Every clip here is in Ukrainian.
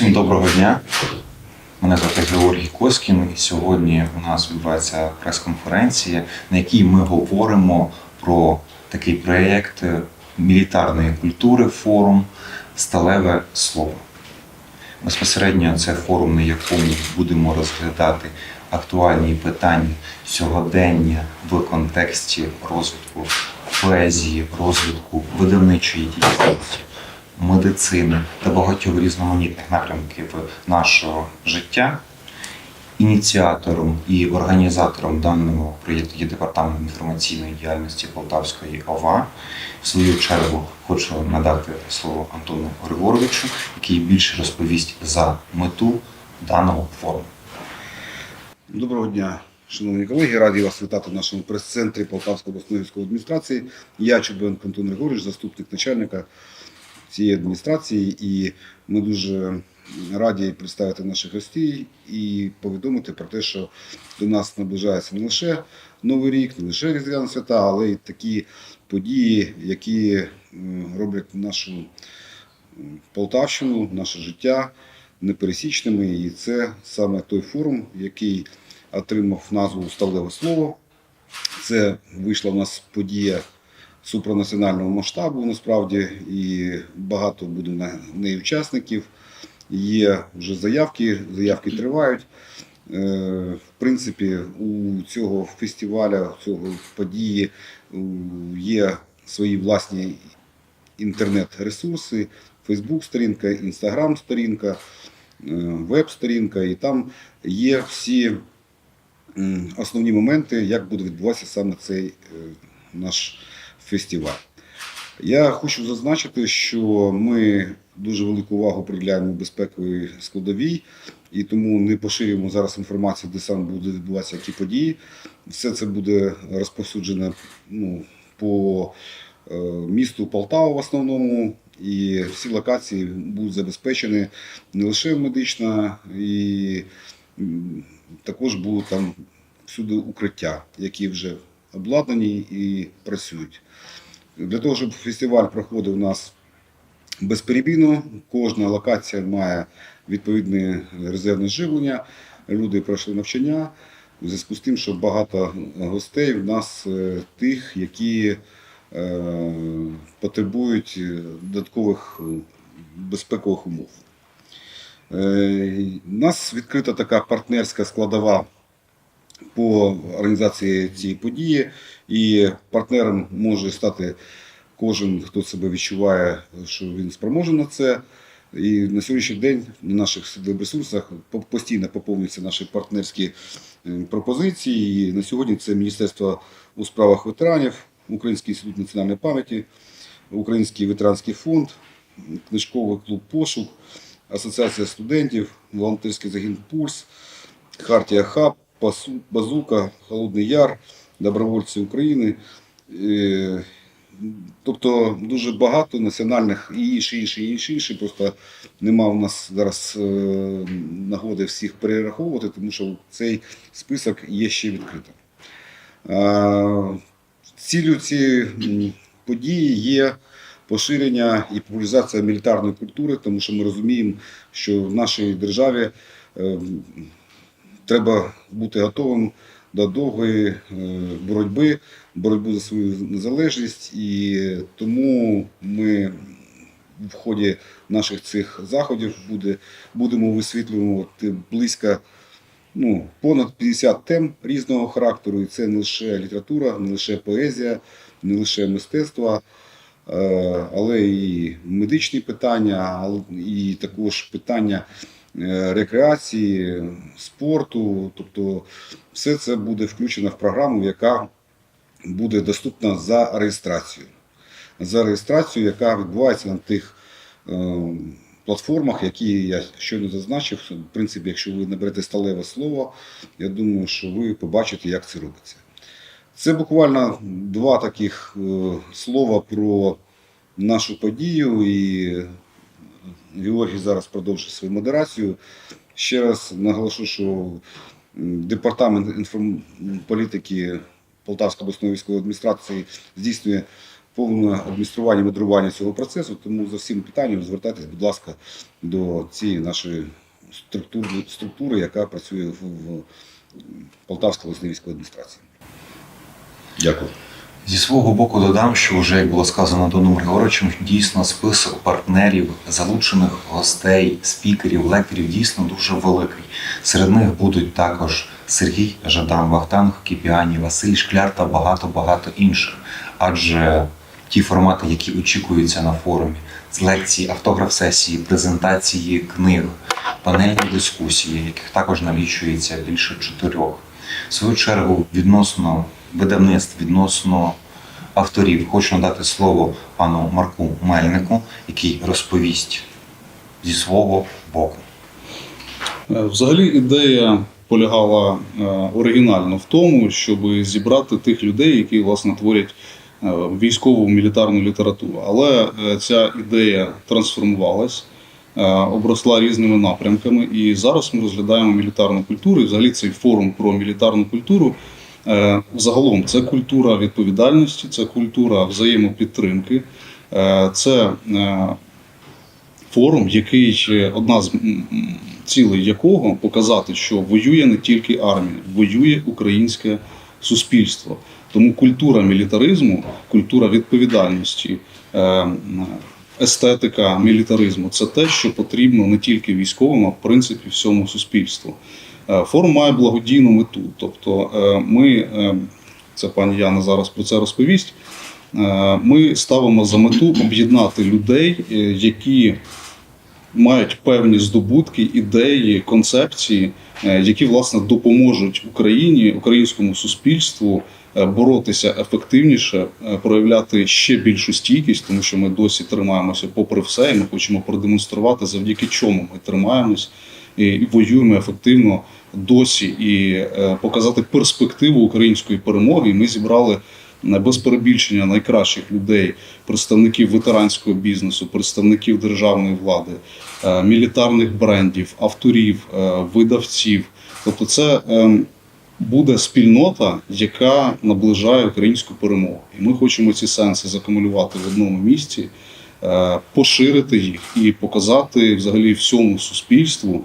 Усім доброго дня. Мене звати Георгій Коскін. І сьогодні у нас відбувається прес-конференція, на якій ми говоримо про такий проєкт мілітарної культури, форум Сталеве слово. Безпосередньо це форум, на якому будемо розглядати актуальні питання сьогодення в контексті розвитку поезії, розвитку видавничої діяльності, медицини та багатьох різноманітних напрямків нашого життя. Ініціатором і організатором даного проєкту є департамент інформаційної діяльності Полтавської ОВА. В свою чергу хочу надати слово Антону Григоровичу, який більше розповість за мету даного форуму. Доброго дня, шановні колеги. Раді вас вітати в нашому прес-центрі Полтавської обласної військової адміністрації. Я Чубенко Антон Григорович, заступник начальника цієї адміністрації, і ми дуже раді представити наших гостей і повідомити про те, що до нас наближається не лише Новий рік, не лише Різдвяна свята, але й такі події, які роблять нашу Полтавщину, наше життя непересічними. І це саме той форум, який отримав назву Ставлеве слово. Це вийшла в нас подія супранаціонального масштабу насправді, і багато буде на неї учасників. Є вже заявки, заявки тривають. Е, В принципі, у цього фестиваля, у цього події є свої власні інтернет-ресурси, Фейсбук-сторінка, Інстаграм-сторінка, е, веб-сторінка, і там є всі основні моменти, як буде відбуватися саме цей е, наш фестиваль. Я хочу зазначити, що ми дуже велику увагу приділяємо безпековій складовій, і тому не поширюємо зараз інформацію, де саме буде відбуватися які події. Все це буде розповсюджено ну, по е, місту Полтава в основному, і всі локації будуть забезпечені не лише медично, і також будуть там всюди укриття, які вже обладнані і працюють. Для того, щоб фестиваль проходив у нас безперебійно, кожна локація має відповідне резервне живлення. Люди пройшли навчання у зв'язку з тим, що багато гостей в нас е, тих, які е, потребують е, додаткових е, безпекових умов. У нас відкрита така партнерська складова по організації цієї події, і партнером може стати кожен, хто себе відчуває, що він спроможен на це. І на сьогоднішній день на наших ресурсах постійно поповнюються наші партнерські е, пропозиції. І на сьогодні це Міністерство у справах ветеранів, Український інститут національної пам'яті, Український ветеранський фонд, книжковий клуб Пошук, Асоціація студентів, волонтерський загін Пульс, Хартія Хаб, Базука, Холодний Яр, Добровольці України. Е, Тобто дуже багато національних і інші, інші, інші, інші. Просто нема у нас зараз е, нагоди всіх перераховувати, тому що цей список є ще відкритим. Е, Ціллю цієї події є поширення і популяризація мілітарної культури, тому що ми розуміємо, що в нашій державі е, треба бути готовим до довгої е, боротьби, боротьби за свою незалежність, і тому ми в ході наших цих заходів буде, будемо висвітлювати близько ну, понад 50 тем різного характеру. І це не лише література, не лише поезія, не лише мистецтво, е, але і медичні питання, і також питання рекреації, спорту. Тобто все це буде включено в програму, яка буде доступна за реєстрацією. За реєстрацією, яка відбувається на тих е, платформах, які я щойно зазначив. В принципі, якщо ви наберете сталеве слово, я думаю, що ви побачите, як це робиться. Це буквально два таких е, слова про нашу подію. І Георгій зараз продовжує свою модерацію. Ще раз наголошу, що департамент інформполітики Полтавської обласної військової адміністрації здійснює повне адміністрування, мудрування цього процесу. Тому за всім питанням звертайтесь, будь ласка, до цієї нашої структури, структури яка працює в Полтавській обласній військовій адміністрації. Дякую. Зі свого боку додам, що вже як було сказано Доном Григоровичем, дійсно список партнерів, залучених гостей, спікерів, лекторів дійсно дуже великий. Серед них будуть також Сергій Жадан, Вахтанг Кіпіані, Василь Шкляр та багато-багато інших. Адже ті формати, які очікуються на форумі, з лекції, автограф-сесії, презентації книг, панельні дискусії, яких також налічується більше чотирьох. В свою чергу, відносно видавництв, відносно авторів, хочу надати слово пану Марку Мельнику, який розповість зі свого боку. Е, Взагалі ідея полягала е, оригінально в тому, щоб зібрати тих людей, які власне творять е, військову мілітарну літературу. Але ця ідея трансформувалась, обросла різними напрямками. І зараз ми розглядаємо мілітарну культуру. І взагалі цей форум про мілітарну культуру. Е, Загалом це культура відповідальності, це культура взаємопідтримки, е, це е, форум, який одна з цілей якого показати, що воює не тільки армія, воює українське суспільство. Тому культура мілітаризму, культура відповідальності, естетика мілітаризму це те, що потрібно не тільки військовим, а в принципі всьому суспільству. Е, Форум має благодійну мету. Тобто, е, ми, е, це пані Яна зараз про це розповість. Ми ставимо за мету об'єднати людей, які мають певні здобутки, ідеї, концепції, які власне допоможуть Україні, українському суспільству боротися ефективніше, проявляти ще більшу стійкість, тому що ми досі тримаємося попри все, і ми хочемо продемонструвати, завдяки чому ми тримаємось воюємо ефективно досі, і е, показати перспективу української перемоги. Ми зібрали е, без перебільшення найкращих людей, представників ветеранського бізнесу, представників державної влади, е, мілітарних брендів, авторів, видавців. Тобто, це буде спільнота, яка наближає українську перемогу. І ми хочемо ці сенси закумулювати в одному місці, поширити їх і показати взагалі всьому суспільству,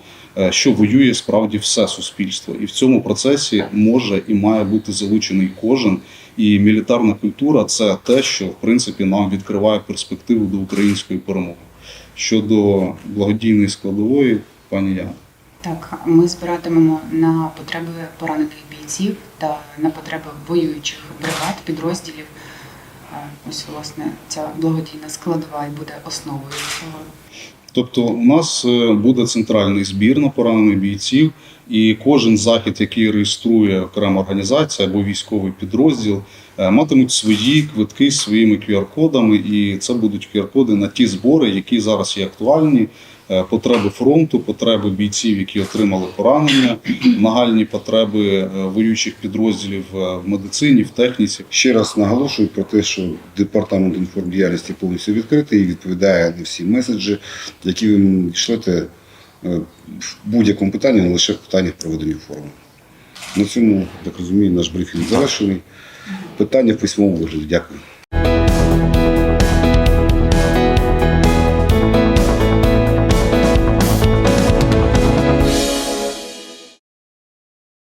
що воює справді все суспільство. І в цьому процесі може і має бути залучений кожен. І мілітарна культура це те, що в принципі нам відкриває перспективу до української перемоги. Щодо благодійної складової, пані Яна. Так, ми збиратимемо на потреби поранених бійців та на потреби воюючих бригад, підрозділів. Е, Ось, власне, ця благодійна складова і буде основою цього. Тобто, у нас е, буде центральний збір на поранених бійців, і кожен захід, який реєструє окрема організація або військовий підрозділ, е, матимуть свої квитки з своїми QR-кодами, і це будуть QR-коди на ті збори, які зараз є актуальні. Е, Потреби фронту, потреби бійців, які отримали поранення, нагальні потреби е, воюючих підрозділів е, в медицині, в техніці. Ще раз наголошую про те, що департамент інформдіяльності повністю відкритий і відповідає на всі меседжі, які ви мені в будь-якому питанні, не лише в питаннях проведення форуму. На цьому, так розумію, наш брифінг завершений. Питання в письмовому вигляді. Дякую.